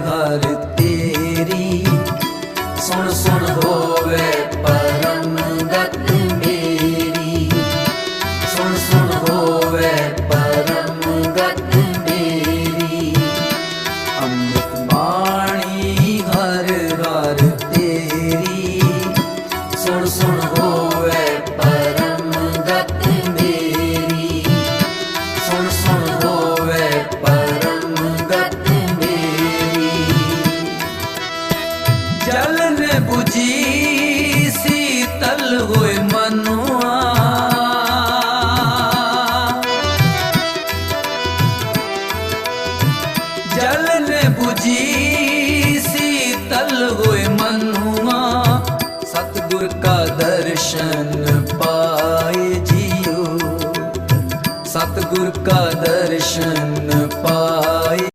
ਹਰ ਤੇਰੀ। ਸੁਣ ਸੁਣ ਹੋਵੇ ਪਰਮ ਗਤ ਮੇਰੀ। ਸੁਣ ਸੁਣ ਹੋਵੇ ਪਰਮ ਗਤ ਮੇਰੀ। ਅੰਮ੍ਰਿਤ ਬਾਣੀ ਹਰ ਹਰ ਤੇਰੀ। ਸੁਣ ਸੁਣ ਹੋਵੇ जलन बुझी शीतल होए मनुआ जलन बुझी शीतल होए मनुआ सतगुर का दर्शन पाए जियो सतगुर का दर्शन पाए